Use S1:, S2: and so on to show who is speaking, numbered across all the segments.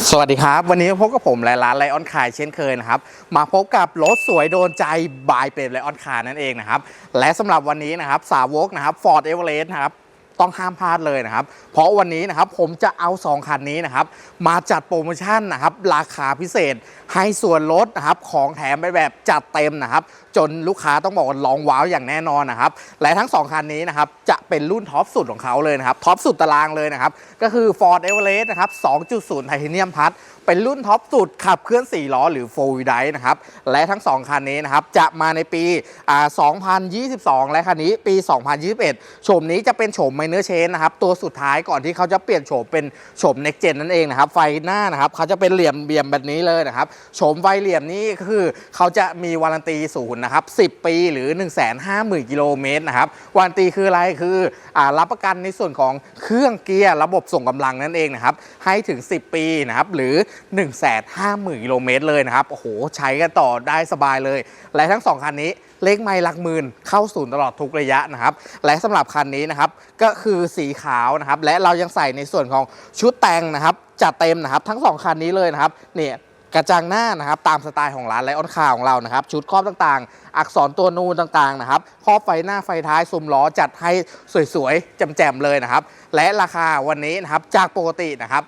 S1: สวัสดีครับ วันนี้พบกับผมและร้านไลออนคายเช่นเคยนะครับ มาพบกับรถสวยโดนใจบายเป็นไลออนคานั่นเองนะครับ และสำหรับวันนี้นะครับสาวกนะครับ Ford e v e r e s t นะครับต้องห้ามพลาดเลยนะครับ เพราะวันนี้นะครับผมจะเอา 2 คันนี้นะครับ มาจัดโปรโมชั่นนะครับ ราคาพิเศษให้ส่วนลดนะครับของแถมไปแบบจัดเต็มนะครับ จนลูกค้าต้องบอกว่าลองว้าวอย่างแน่นอนนะครับ และทั้ง 2 คันนี้นะครับ จะเป็นรุ่นท็อปสุดของเขาเลยนะครับ ท็อปสุดตารางเลยนะครับ ก็คือ Ford Everest นะครับ 2.0 ไทเทเนียมพัทเป็นรุ่นท็อปสุดขับเคลื่อน 4 ล้อหรือ 4 wheel drive นะครับ และทั้ง 2 คันนี้นะครับ จะมาในปี 2022 และคันนี้ปี 2021 โฉมนี้จะเป็นโฉม minor change นะครับ ตัวสุดท้ายก่อนที่เขาจะเปลี่ยนโฉมเป็นโฉม next gen นั่นเองนะครับ ไฟหน้านะครับเขาจะเป็นเหลี่ยมเบี่ยมแบบนี้เลยนะครับ โฉมไฟเหลี่ยมนี้ก็คือเขาจะมีวารันตีศูนย์นะครับ10 ปีหรือ 150,000 กิโลเมตรนะครับวารันตีคืออะไรคืออรับประกันในส่วนของเครื่องเกียร์ระบบส่งกำลังนั่นเองนะครับให้ถึง 10 ปีนะครับหรือ 150,000 กิโลเมตรเลยนะครับโอ้โหใช้กันต่อได้สบายเลย และทั้ง 2 คันนี้เลขไม่หลักหมื่นเข้าศูนย์ตลอดทุกระยะนะครับและสำหรับคันนี้นะครับก็คือสีขาวนะครับและเรายังใส่ในส่วนของชุดแต่งนะครับจัดเต็มนะครับทั้ง 2 คันนี้เลยนะครับเนี่ย กระจังหน้านะครับตามสไตล์ของร้านไลออนคาของเรานะครับชุดครอบต่างๆ อักษรตัวนูนต่างๆนะครับครอบไฟหน้าไฟท้ายซุมล้อจัดให้สวยๆแจ่มๆเลยนะครับ และราคาวันนี้นะครับจากปกตินะครับ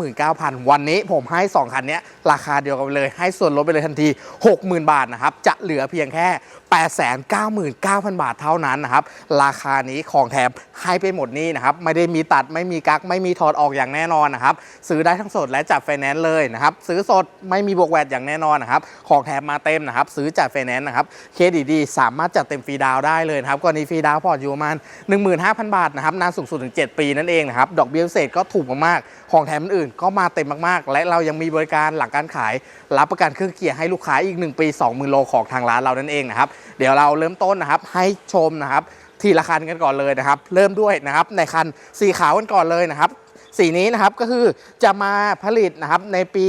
S1: 959,000 วันนี้ผมให้ 2 คันนี้ราคาเดียวกันเลย ให้ส่วนลดไปเลยทันที 60,000 บาทนะครับ จะเหลือเพียงแค่ 899,000 บาทเท่านั้นนะครับ ราคานี้ของแถมให้ไปหมดนี้นะครับ ไม่ได้มีตัดไม่มีกักไม่มีถอดออกอย่างแน่นอนนะครับ ซื้อได้ทั้งสดและจัดไฟแนนซ์เลยนะครับ ซื้อสดไม่มีบวกแวดอย่างแน่นอนนะครับ ของแถมมาเต็มนะครับ ซื้อจัดไฟแนนซ์นะครับ เครดิตดีสามารถจัดเต็มฟรีดาวได้เลยนะครับกรณีฟรีดาวพอร์ตอยู่ประมาณ15,000 บาทนะครับ นานสูงสุดถึง 7 ปีนั่นเองนะครับ ดอกเบี้ยพิเศษก็ถูกมากๆ ของแถมอื่นก็มาเต็มมากๆ และเรายังมีบริการหลังการขาย รับประกันเครื่องเกียร์ให้ลูกค้าอีก 1 ปี 20,000โลของทางร้านเรานั่นเองนะครับเดี๋ยวเราเริ่มต้นนะครับให้ชมนะครับทีละคันกันก่อนเลยนะครับ เริ่มด้วยนะครับในคันสีขาวกันก่อนเลยนะครับสีนี้นะครับก็คือจะมาผลิตนะครับในปี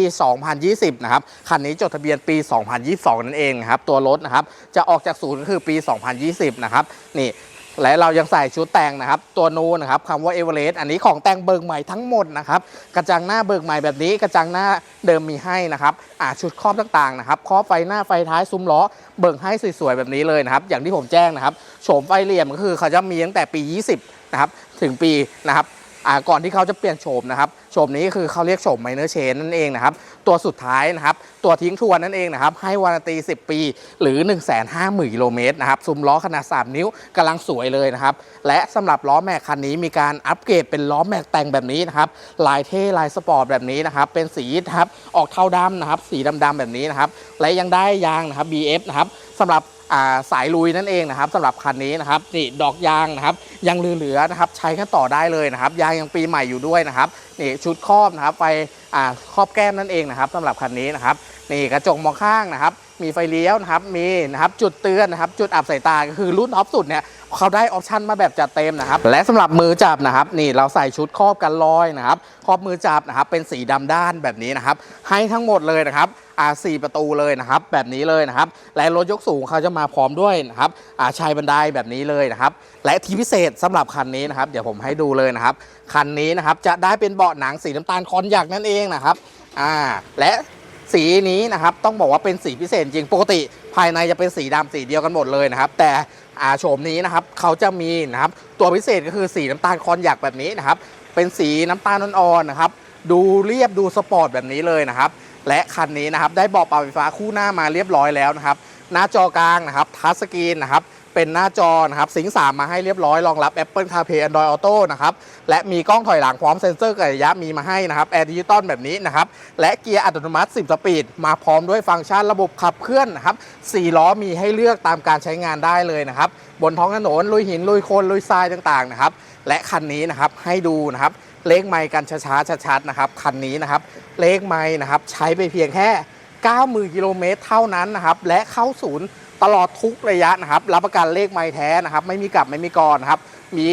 S1: 2020 นะครับคันนี้จดทะเบียนปี 2022 นั่นเองนะครับตัวรถนะครับจะออกจากศูนย์ก็คือปี 2020 นะครับนี่ และเรายังใส่ชุดแต่งนะครับ ตัวนูนนะครับคำว่าเอเวอเรสต์อันนี้ของแต่งเบิกใหม่ทั้งหมดนะครับ กระจังหน้าเบิกใหม่แบบนี้ กระจังหน้าเดิมมีให้นะครับอ่าชุดครอบต่างๆนะครับครอบไฟหน้าไฟท้ายซุ้มล้อเบิกให้สวยๆแบบนี้เลยนะครับ อย่างที่ผมแจ้งนะครับโฉมไฟเหลี่ยมก็คือเขาจะมีตั้งแต่ปี 20 นะครับ ถึงปีนะครับอ่าก่อนที่เขาจะเปลี่ยนโฉมนะครับโฉมนี้คือเขาเรียกโฉมไมเนอร์เชนนั่นเองนะครับ ตัวสุดท้ายนะครับ ตัวทิ้งทวนนั่นเองนะครับ ให้วารันตี 10 ปี หรือ 150,000กิโลเมตรนะครับ ซุ้มล้อขนาด 3 นิ้วกำลังสวยเลยนะครับ และสำหรับล้อแม็กคันนี้มีการอัปเกรดเป็นล้อแม็กแต่งแบบนี้นะครับ ลายเท่ลายสปอร์ตแบบนี้นะครับ เป็นสีนะครับ ออกเทาดำนะครับ สีดำๆแบบนี้นะครับ และยังได้ยางนะครับ BF นะครับสำหรับาสายลุยนั่นเองนะครับสำหรับคันนี้นะครับนี่ดอกยางนะครับยังเหลือๆนะครับ ใช้กันต่อได้เลยนะครับ ยางยังปีใหม่อยู่ด้วยนะครับนี่ชุดครอบนะครับไฟ ครอบแก้มนั่นเองนะครับสำหรับคันนี้นะครับนี่กระจกมองข้างนะครับ มีไฟเลี้ยวนะครับมีนะครับจุดเตือนนะครับจุดอับสายตาก็คือรุ่นท็อปสุดเนี่ยเขาได้ออปชันมาแบบจัดเต็มนะครับและสำหรับมือจับนะครับนี่เราใส่ชุดครอบกันรอยนะครับครอบมือจับนะครับเป็นสีดำด้านแบบนี้นะครับให้ทั้งหมดเลยนะครับอาสี่ประตูเลยนะครับแบบนี้เลยนะครับและรถยกสูงเขาจะมาพร้อมด้วยนะครับอาชายบันไดแบบนี้เลยนะครับและที่พิเศษสำหรับคันนี้นะครับเดี๋ยวผมให้ดูเลยนะครับคันนี้นะครับจะได้เป็นเบาะหนังสีน้ำตาลคอนยักนั่นเองนะครับอ่าและ สีนี้นะครับต้องบอกว่าเป็นสีพิเศษจริงปกติ ภายในจะเป็นสีดำสีเดียวกันหมดเลยนะครับ แต่อาโฉมนี้นะครับเขาจะมีนะครับตัวพิเศษก็คือสีน้ำตาลคอนหยักแบบนี้นะครับเป็นสีน้ำตาลอ่อนๆนะครับดูเรียบดูสปอร์ตแบบนี้เลยนะครับและคันนี้นะครับได้เบาะปรับไฟฟ้าคู่หน้ามาเรียบร้อยแล้วนะครับหน้าจอกลางนะครับทัชสกรีนนะครับ เป็นหน้าจอนะครับสิงสามมาให้เรียบร้อยรองรับ Apple CarPlay Android Auto นะครับและมีกล้องถอยหลังพร้อมเซ็นเซอร์กระยะมีมาให้นะครับแอร์ดิจิตอลแบบนี้นะครับและเกียร์อัตโนมัติ 10 สปีด มาพร้อมด้วยฟังก์ชันระบบขับเคลื่อนนะครับ4ล้อมีให้เลือกตามการใช้งานได้เลยนะครับบนท้องถนนลุยหินลุยโคลนลุยทรายต่างๆนะครับและคันนี้นะครับให้ดูนะครับเลขไมค์กันช้าๆชัดๆนะครับคันนี้นะครับเลขไมค์นะครับใช้ไปเพียงแค่ 90,000กิโลเมตรเท่านั้นนะครับและเข้าศูนย์ ตลอดทุกระยะนะครับรับประกันเลขไมค์แท้นะครับ ไม่มีกลับไม่มีกรนะครับ มี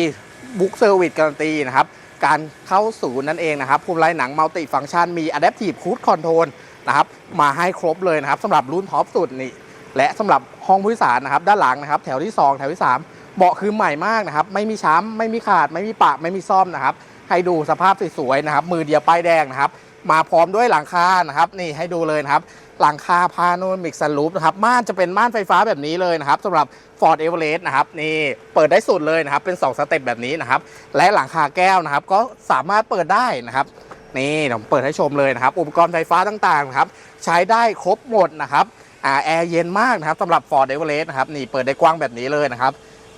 S1: บุ๊กเซอร์วิสการันตีนะครับ การเข้าศูนย์นั่นเองนะครับภูมิไลหนังมัลติฟังชันมี Adaptive Cruise Control นะครับมาให้ครบเลยนะครับสำหรับรุ่นท็อปสุดนี่และสำหรับห้องผู้โดยสารนะครับ ด้านหลังนะครับ แถวที่ 2 แถวที่ 3 เบาะคือใหม่มากนะครับ ไม่มีช้ำไม่มีขาด ไม่มีปะ ไม่มีซ่อมนะครับ ให้ดูสภาพสวยๆนะครับ มือเดียวป้ายแดงนะครับ มาพร้อมด้วยหลังคานะครับนี่ให้ดูเลยนะครับหลังคาพาโนมิกซันรูปนะครับม่านจะเป็นม่านไฟฟ้าแบบนี้เลยนะครับสำหรับ Ford e v e r e s t นะครับนี่เปิดได้สุดเลยนะครับเป็น 2 สเต็ปแบบนี้นะครับและหลังคาแก้วนะครับก็สามารถเปิดได้นะครับนี่ผมเปิดให้ชมเลยนะครับ อุปกรณ์ไฟฟ้าต่างๆนะครับใช้ได้ครบหมดนะครับอ่าแอร์เย็นมากนะครับสำหรับ Ford e v e r e s t นะครับนี่เปิดได้กว้างแบบนี้เลยนะครับ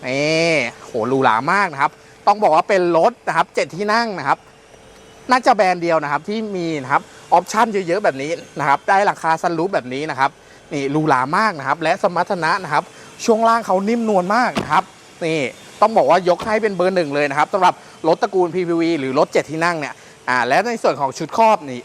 S1: นี่โหหรูหรามากนะครับ ต้องบอกว่าเป็นรถนะครับเจ็ดที่นั่งนะครับ น่าจะแบรนด์เดียวนะครับที่มีนะครับออปชั่นเยอะๆแบบนี้นะครับได้ราคาซันรูปแบบนี้นะครับนี่หรูหรามากนะครับ และสมรรถนะนะครับ ช่วงล่างเขานิ่มนวลมากนะครับนี่ต้องบอกว่ายกให้เป็นเบอร์หนึ่งเลยนะครับสำหรับรถตระกูล PPV หรือรถเจ็ดที่นั่งเนี่ยอ่าและในส่วนของชุดครอบนี่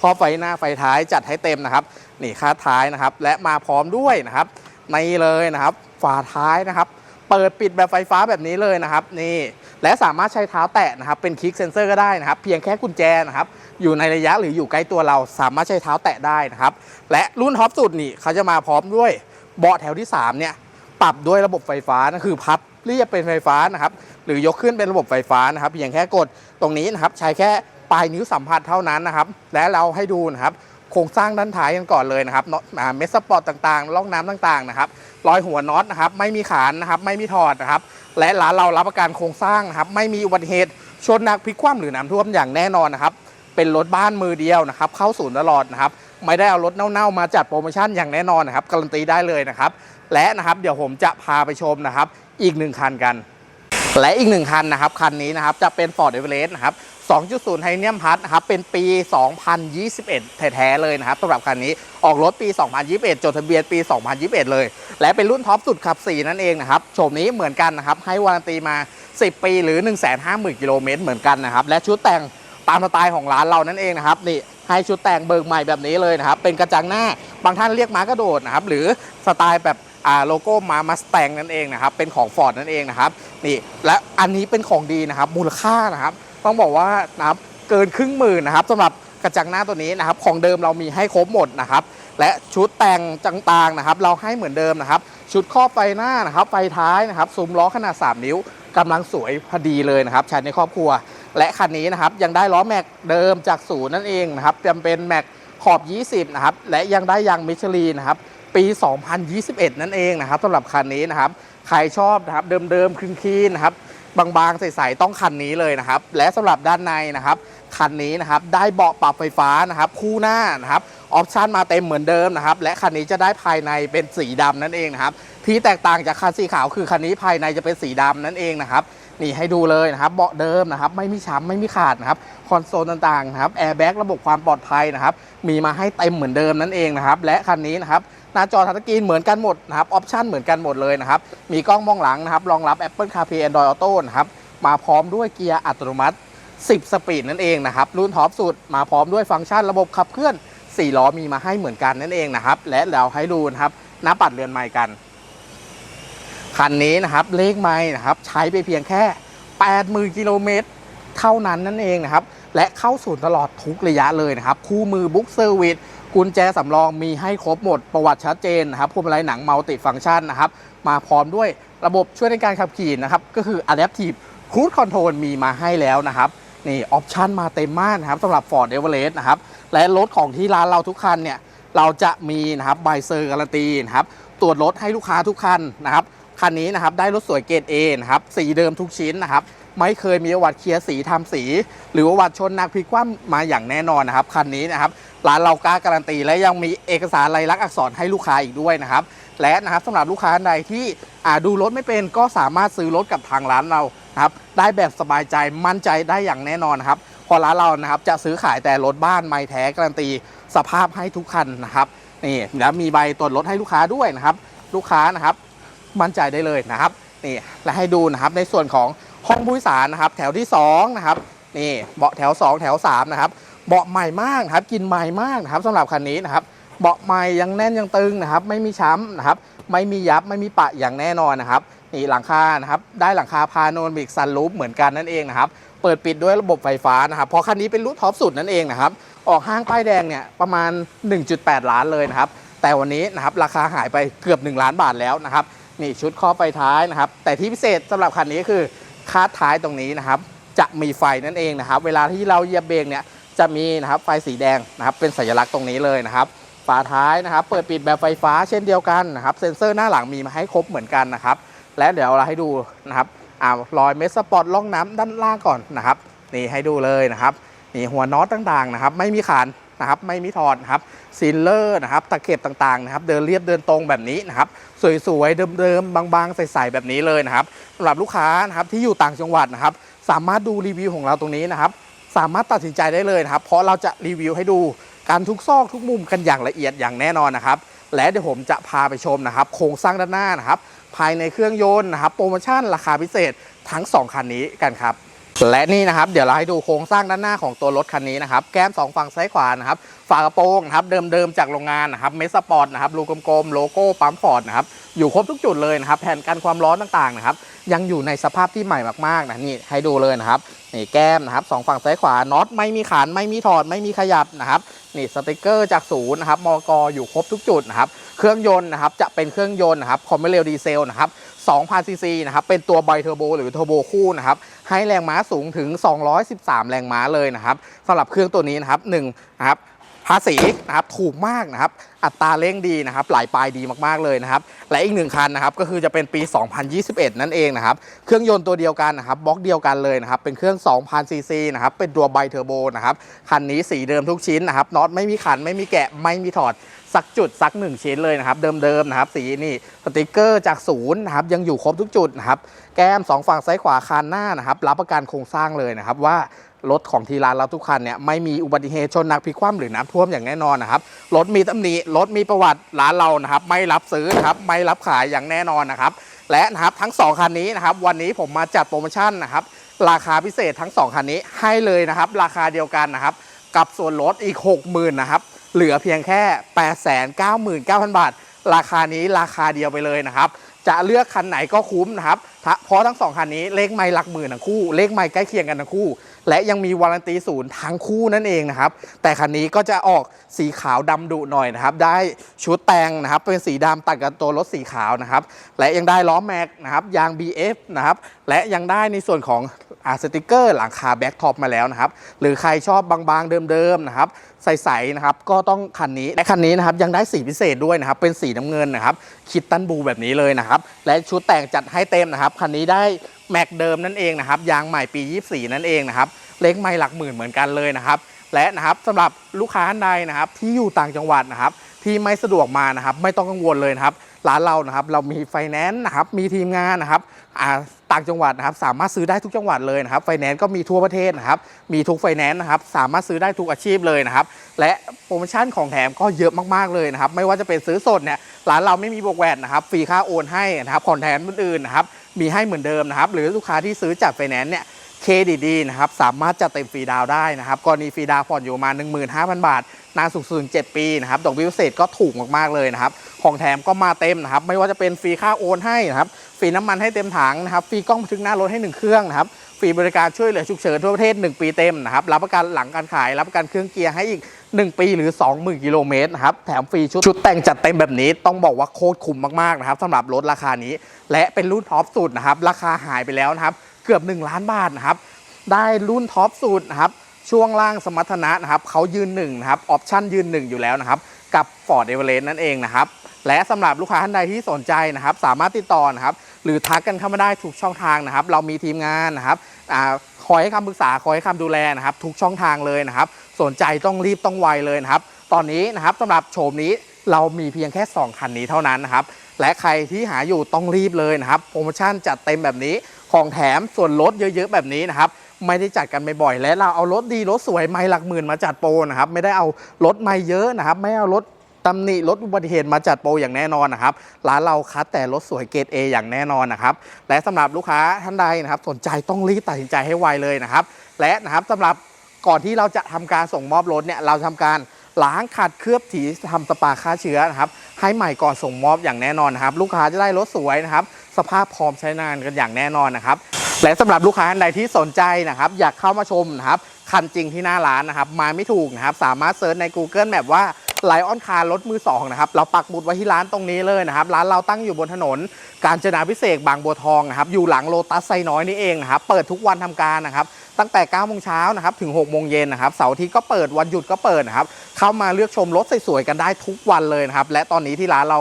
S1: ครอบไฟหน้าไฟท้ายจัดให้เต็มนะครับนี่คาท้ายนะครับ และมาพร้อมด้วยนะครับในเลยนะครับ ฝาท้ายนะครับ เปิดปิดแบบไฟฟ้าแบบนี้เลยนะครับ นี่ และสามารถใช้เท้าแตะนะครับเป็นคลิกเซนเซอร์ก็ได้นะครับ เพียงแค่กุญแจนะครับอยู่ในระยะหรืออยู่ใกล้ตัวเรา สามารถใช้เท้าแตะได้นะครับ และรุ่นท็อปสุดนี่เขาจะมาพร้อมด้วยเบาะแถวที่3เนี่ยปรับด้วยระบบไฟฟ้านะคือพับเรียบเป็นไฟฟ้านะครับหรือยกขึ้นเป็นระบบไฟฟ้านะครับเพียงแค่กดตรงนี้นะครับใช้แค่ปลายนิ้วสัมผัสเท่านั้นนะครับ และเราให้ดูนะครับ โครงสร้างด้านท้ายกันก่อนเลยนะครับเนาะอ่าเมสสปอร์ตต่างๆร่องน้ำต่างๆนะครับรอยหัวน็อตนะครับไม่มีขานนะครับไม่มีถอดนะครับและร้านเรารับประกันโครงสร้างนะครับไม่มีอุบัติเหตุชนหนักพลิกคว่ำหรือน้ำท่วมอย่างแน่นอนนะครับเป็นรถบ้านมือเดียวนะครับเข้าศูนย์ตลอดนะครับไม่ได้เอารถเน่าๆมาจัดโปรโมชั่นอย่างแน่นอนนะครับการันตีได้เลยนะครับและนะครับเดี๋ยวผมจะพาไปชมนะครับอีกหนึ่งคันกัน และอีกหนึ่งคันนะครับคันนี้นะครับจะเป็น Ford Everest นะครับ 2.0ไทเนียมพัทนะครับ เป็นปี 2021 แท้ๆเลยนะครับสำหรับคันนี้ออกรถปี 2021 จดทะเบียนปี 2021 เลย และเป็นรุ่นท็อปสุดขับ 4 นั่นเองนะครับโฉมนี้เหมือนกันนะครับ ให้วารันตีมา 10 ปีหรือ 150,000 กิโลเมตรเหมือนกันนะครับ และชุดแต่งตามสไตล์ของร้านเรานั่นเองนะครับนี่ให้ชุดแต่งเบิกใหม่แบบนี้เลยนะครับ เป็นกระจังหน้าบางท่านเรียกม้ากระโดดนะครับ หรือสไตล์แบบอ่าโลโก้มามาสแตงนั่นเองนะครับ เป็นของ Ford นั่นเองนะครับนี่และอันนี้เป็นของดีนะครับมูลค่านะครับ ต้องบอกว่านะครับเกินครึ่งหมื่นนะครับสำหรับกระจังหน้าตัวนี้นะครับ ของเดิมเรามีให้ครบหมดนะครับ และชุดแต่งต่างๆนะครับ เราให้เหมือนเดิมนะครับ ชุดครอบไฟหน้านะครับ ไฟท้ายนะครับซุ้มล้อขนาด 3 นิ้วกำลังสวยพอดีเลยนะครับใช้ในครอบครัว และคันนี้นะครับยังได้ล้อแม็กเดิมจากศูนย์นั่นเองนะครับจำเป็นแม็กขอบ 20 นะครับ และยังได้ยางมิชลีนนะครับ ปี 2021 นั่นเองนะครับสำหรับคันนี้นะครับ ใครชอบนะครับ เดิมๆคลีนๆนะครับ บางๆใสๆต้องคันนี้เลยนะครับและสำหรับด้านในนะครับคันนี้นะครับได้เบาะปรับไฟฟ้านะครับคู่หน้านะครับออปชันมาเต็มเหมือนเดิมนะครับและคันนี้จะได้ภายในเป็นสีดำนั่นเองนะครับที่แตกต่างจากคันสีขาวคือคันนี้ภายในจะเป็นสีดำนั่นเองนะครับนี่ให้ดูเลยนะครับเบาะเดิมนะครับไม่มีช้ำไม่มีขาดนะครับคอนโซลต่างๆนะครับแอร์แบ็กระบบความปลอดภัยนะครับมีมาให้เต็มเหมือนเดิมนั่นเองนะครับและคันนี้นะครับ หน้าจอทัชสกรีนเหมือนกันหมดนะครับ ออปชันเหมือนกันหมดเลยนะครับ มีกล้องมองหลังนะครับ รองรับ Apple CarPlay Android Auto นะครับ มาพร้อมด้วยเกียร์อัตโนมัติ 10 สปีดนั่นเองนะครับ รุ่นท็อปสุด มาพร้อมด้วยฟังก์ชันระบบขับเคลื่อน 4 ล้อมีมาให้เหมือนกันนั่นเองนะครับ และเราให้ดูนะครับหน้าปัดเรือนไม้กัน คันนี้นะครับ เลขไม้นะครับ ใช้ไปเพียงแค่ 80,000กิโลเมตรเท่านั้นนั่นเองนะครับ และเข้าศูนย์ตลอดทุกระยะเลยนะครับ คู่มือบุ๊กเซอร์วิส กุญแจสำรองมีให้ครบหมดประวัติชัดเจนนะครับพวงมาลัยหนังมัลติฟังก์ชันนะครับ มาพร้อมด้วยระบบช่วยในการขับขี่นะครับ ก็คือ Adaptive Cruise Control มีมาให้แล้วนะครับนี่ออปชันมาเต็มมากนะครับสำหรับ Ford Everest นะครับ และรถของที่ร้านเราทุกคันเนี่ย เราจะมีนะครับใบเซอร์การันตีนะครับ ตรวจรถให้ลูกค้าทุกคันนะครับ คันนี้นะครับได้รถสวยเกรด A นะครับ สีเดิมทุกชิ้นนะครับ ไม่เคยมีประวัติเคลียร์สีทำสี หรือประวัติชนหนักพลิกคว่ำมาอย่างแน่นอนนะครับ คันนี้นะครับ ร้านเรากล้าการันตี และยังมีเอกสารลายลักษณ์อักษรให้ลูกค้าอีกด้วยนะครับ และนะครับสำหรับลูกค้าใดที่ดูรถไม่เป็นก็สามารถซื้อรถกับทางร้านเรานครับได้แบบสบายใจมั่นใจได้อย่างแน่นอนนครับเพอร้านเรานะครับจะซื้อขายแต่รถบ้านไม่แท้การันตี สภาพให้ทุกคันนะครับนี่แล้วมีใบตรวจรถให้ลูกค้าด้วยนะครับ ลูกค้านะครับ มั่นใจได้เลยนะครับนี่และให้ดูนะครับในส่วนของห้องผู้โดยสารนะครับ แถวที่2นะครับนี่เบาะแถว 2 แถว3นะครับ เบาะใหม่มากนะครับกินใหม่มากนะครับสำหรับคันนี้นะครับเบาะใหม่ยังแน่นยังตึงนะครับ ไม่มีช้ำนะครับ ไม่มียับไม่มีปะอย่างแน่นอนนะครับนี่หลังคานะครับได้หลังคาพาโนมิกซันรูฟเหมือนกันนั่นเองนะครับเปิดปิดด้วยระบบไฟฟ้านะครับเพราะคันนี้เป็นรุ่นท็อปสุดนั่นเองนะครับออกห้างป้ายแดงเนี่ยประมาณ 1.8 ล้านเลยนะครับแต่วันนี้นะครับราคาหายไปเกือบ 1 ล้านบาทแล้วนะครับนี่ชุดครอบไฟท้ายนะครับ แต่ที่พิเศษสำหรับคันนี้คือคาดท้ายตรงนี้นะครับ จะมีไฟนั่นเองนะครับ เวลาที่เราเหยียบเบรกเนี่ย จะมีนะครับไฟสีแดงนะครับเป็นสัญลักษณ์ตรงนี้เลยนะครับฝาท้ายนะครับ เปิดปิดแบบไฟฟ้าเช่นเดียวกันนะครับ เซ็นเซอร์หน้าหลังมีมาให้ครบเหมือนกันนะครับ และเดี๋ยวเราให้ดูนะครับอ่ารอยเมสสปอตล่องน้ำด้านล่างก่อนนะครับ นี่ให้ดูเลยนะครับนี่หัวน็อตต่างๆนะครับ ไม่มีขานนะครับไม่มีถอดนะครับซิลเลอร์นะครับตะเข็บต่างๆนะครับ เดินเรียบเดินตรงแบบนี้นะครับ สวยๆเดิมๆบางๆใสๆแบบนี้เลยนะครับสำหรับลูกค้านะครับที่อยู่ต่างจังหวัดนะครับ สามารถดูรีวิวของเราตรงนี้นะครับ สามารถตัดสินใจได้เลยนะครับ เพราะเราจะรีวิวให้ดูการทุกซอกทุกมุมกันอย่างละเอียดอย่างแน่นอนนะครับ และเดี๋ยวผมจะพาไปชมนะครับ โครงสร้างด้านหน้านะครับ ภายในเครื่องยนต์นะครับ โปรโมชั่นราคาพิเศษทั้ง 2 คันนี้กันครับ และนี่นะครับเดี๋ยวเราให้ดูโครงสร้างด้านหน้าของตัวรถคันนี้นะครับแก้ม 2 ฝั่งซ้ายขวานะครับฝากระโปรงนะครับเดิมๆจากโรงงานนะครับเมสสปอร์ตนะครับรูกลมๆโลโก้ปั๊มฟอร์ดนะครับอยู่ครบทุกจุดเลยนะครับแผ่นกันความร้อนต่างๆนะครับยังอยู่ในสภาพที่ใหม่มากๆนะนี่ให้ดูเลยนะครับนี่แก้มนะครับสองฝั่งซ้ายขวาน็อตไม่มีขันไม่มีถอดไม่มีขยับนะครับนี่สติกเกอร์จากศูนย์นะครับมกอยู่ครบทุกจุดนะครับเครื่องยนต์นะครับจะเป็นเครื่องยนต์นะครับคอมเมเรลดีเซลนะครับ2,000ซีซีนะครับเป็นตัวไบเทอร์โบหรือเทอร์โบคู่นะครับ ให้แรงม้าสูงถึง 213 แรงม้าเลยนะครับสำหรับเครื่องตัวนี้นะครับหนึ่งนะครับภาษีนะครับถูกมากนะครับ อัตราเร่งดีนะครับไหลปลายดีมากๆเลยนะครับ และอีกหนึ่งคันนะครับ ก็คือจะเป็นปี 2021 นั่นเองนะครับ เครื่องยนต์ตัวเดียวกันนะครับบล็อกเดียวกันเลยนะครับ เป็นเครื่อง 2,000 ซีซีนะครับ เป็นตัวไบเทอร์โบนะครับ คันนี้สีเดิมทุกชิ้นนะครับน็อตไม่มีขันไม่มีแกะไม่มีถอด สักจุดสักหนึ่งชิ้นเลยนะครับ เดิมๆนะครับสีนี่สติกเกอร์จากศูนย์นะครับยังอยู่ครบทุกจุดนะครับแก้ม 2 ฝั่งซ้ายขวาคานหน้านะครับรับประกันโครงสร้างเลยนะครับว่ารถของทีร้านเราทุกคันเนี่ยไม่มีอุบัติเหตุชนหนักพลิกคว่ำหรือน้ำท่วมอย่างแน่นอนนะครับรถมีตำหนิรถมีประวัติร้านเรานะครับไม่รับซื้อนะครับไม่รับขายอย่างแน่นอนนะครับและนะครับทั้ง 2คันนี้นะครับวันนี้ผมมาจัดโปรโมชั่นนะครับราคาพิเศษทั้ง 2คันนี้ให้เลยนะครับราคาเดียวกันนะครับกับส่วนลดอีก 60,000นะครับ เหลือเพียงแค่ 899,000 บาท ราคานี้ราคาเดียวไปเลยนะครับ จะเลือกคันไหนก็คุ้มนะครับ เพราะทั้งสองคันนี้เลขไม่หลักหมื่นทั้งคู่ เลขไม่ใกล้เคียงกันทั้งคู่ และยังมีวารันตีศูนย์ทั้งคู่นั่นเองนะครับ แต่คันนี้ก็จะออกสีขาวดำดุหน่อยนะครับ ได้ชุดแต่งนะครับ เป็นสีดำตัดกับตัวรถสีขาวนะครับ และยังได้ล้อแม็กนะครับ ยาง BF นะครับ และยังได้ในส่วนของอาสติกเกอร์หลังคาแบ็กท็อปมาแล้วนะครับ หรือใครชอบบางๆเดิมๆนะครับ ใสๆนะครับก็ต้องคันนี้และคันนี้นะครับยังได้สีพิเศษด้วยนะครับเป็นสีน้ำเงินนะครับคิดตันบูแบบนี้เลยนะครับและชุดแต่งจัดให้เต็มนะครับคันนี้ได้แม็กเดิมนั่นเองนะครับยางใหม่ปี 24 นั่นเองนะครับเล็กไม่หลักหมื่นเหมือนกันเลยนะครับและนะครับสำหรับลูกค้าท่านใดนะครับที่อยู่ต่างจังหวัดนะครับที่ไม่สะดวกมานะครับไม่ต้องกังวลเลยนะครับ ร้านเรานะครับเรามีไฟแนนซ์นะครับมีทีมงานนะครับต่างจังหวัดนะครับสามารถซื้อได้ทุกจังหวัดเลยนะครับไฟแนนซ์ก็มีทั่วประเทศนะครับมีทุกไฟแนนซ์นะครับสามารถซื้อได้ทุกอาชีพเลยนะครับและโปรโมชั่นของแถมก็เยอะมากๆเลยนะครับไม่ว่าจะเป็นซื้อสดเนี่ยร้านเราไม่มีบวกแวดนะครับฟรีค่าโอนให้นะครับของแถมอื่นๆนะครับมีให้เหมือนเดิมนะครับหรือลูกค้าที่ซื้อจากไฟแนนซ์เนี่ย เครดิตดีนะครับสามารถจัดเต็มฟรีดาวได้นะครับกรณีฟรีดาวผ่อนอยู่มา15,000 บาท นานสูงสุดถึง7ปีนะครับดอกเบี้ยพิเศษก็ถูกมากๆเลยนะครับของแถมก็มาเต็มนะครับไม่ว่าจะเป็นฟรีค่าโอนให้นะครับฟรีน้ำมันให้เต็มถังนะครับฟรีกล้องบันทึกหน้ารถให้ 1 เครื่องนะครับฟรีบริการช่วยเหลือฉุกเฉินทั่วประเทศ 1 ปีเต็มนะครับรับประกันหลังการขาย รับประกันเครื่องเกียร์ให้อีก 1 ปีหรือ 20,000 กิโลเมตรนะครับแถมฟรีชุดชุดแต่งจัดเต็มแบบนี้ต้องบอกว่าโคตรคุ้มมากๆนะครับสำหรับรถราคานี้ และเป็นรุ่นท็อปสุดนะครับราคาหายไปแล้วนะครับ เกือบ 1 ล้านบาทนะครับ ได้รุ่นท็อปสุดนะครับ ช่วงล่างสมรรถนะนะครับเขายืนหนึ่งนะครับ ออปชั่นยืนหนึ่งอยู่แล้วนะครับ กับ Ford e v e r e s t นั่นเองนะครับ และสำหรับลูกค้าท่านใดที่สนใจนะครับ สามารถติดต่อนะครับ หรือทักกันเข้ามาได้ทุกช่องทางนะครับ เรามีทีมงานนะครับอคอยให้คำปรึกษาคอยให้คำดูแลนะครับ ทุกช่องทางเลยนะครับ สนใจต้องรีบต้องไวเลยนะครับ ตอนนี้นะครับสำหรับโฉมนี้เรามีเพียงแค่ 2 คันนี้เท่านั้นนะครับ และใครที่หาอยู่ต้องรีบเลยนะครับโปรโมชั่นจัดเต็มแบบนี้ของแถมส่วนลดเยอะๆแบบนี้นะครับไม่ได้จัดกันบ่อยๆและเราเอารถดีรถสวยไม่หลักหมื่นมาจัดโปรนะครับไม่ได้เอารถไม่เยอะนะครับไม่เอารถตำหนิรถอุบัติเหตุมาจัดโปรอย่างแน่นอนนะครับร้านเราคัดแต่รถสวยเกรด A อย่างแน่นอนนะครับและสำหรับลูกค้าท่านใดนะครับ สนใจต้องรีบตัดสินใจให้ไวเลยนะครับ และนะครับสำหรับก่อนที่เราจะทำการส่งมอบรถเนี่ยเราทำการล้างขัดเคลือบถีทำสปาฆ่าเชื้อนะครับ ให้ใหม่ก่อนส่งมอบอย่างแน่นอนนะครับ ลูกค้าจะได้รถสวยนะครับ สภาพพร้อมใช้งานกันอย่างแน่นอนนะครับ และสำหรับลูกค้าท่านใดที่สนใจนะครับ อยากเข้ามาชมนะครับคันจริงที่หน้าร้านนะครับ มาไม่ถูกนะครับ สามารถเซิร์ชใน Google แบบว่า ไลออนคาร์รถมือสองนะครับเราปักหมุดไว้ที่ร้านตรงนี้เลยนะครับร้านเราตั้งอยู่บนถนน การจนาพิเศษบางบัวทองนะครับอยู่หลังโลตัสไซน้อยนี่เองนะครับเปิดทุกวันทำการนะครับตั้งแต่9โมงเช้านะครับถึง6โมงเย็นนะครับเสาร์อาทิตย์ก็เปิดวันหยุดก็เปิดนะครับเข้ามาเลือกชมรถสวยๆกันได้ทุกวันเลยนะครับและตอนนี้ที่ร้านเรา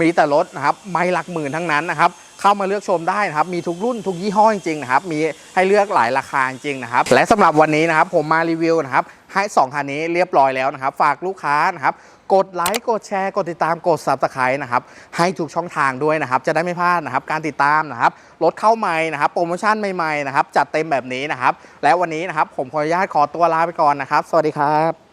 S1: มีแต่รถนะครับไม่หลักหมื่นทั้งนั้นนะครับ เข้ามาเลือกชมได้นะครับ มีทุกรุ่นทุกยี่ห้อจริงๆนะครับ มีให้เลือกหลายราคาจริงๆนะครับ และสำหรับวันนี้นะครับผมมารีวิวนะครับให้สองคันนี้เรียบร้อยแล้วนะครับ ฝากลูกค้านะครับกดไลค์กดแชร์กดติดตามกด subscribe นะครับให้ทุกช่องทางด้วยนะครับ จะได้ไม่พลาดนะครับ การติดตามนะครับรถเข้าใหม่นะครับ โปรโมชั่นใหม่ๆนะครับ จัดเต็มแบบนี้นะครับ และวันนี้นะครับ ผมขออนุญาตขอตัวลาไปก่อนนะครับ สวัสดีครับ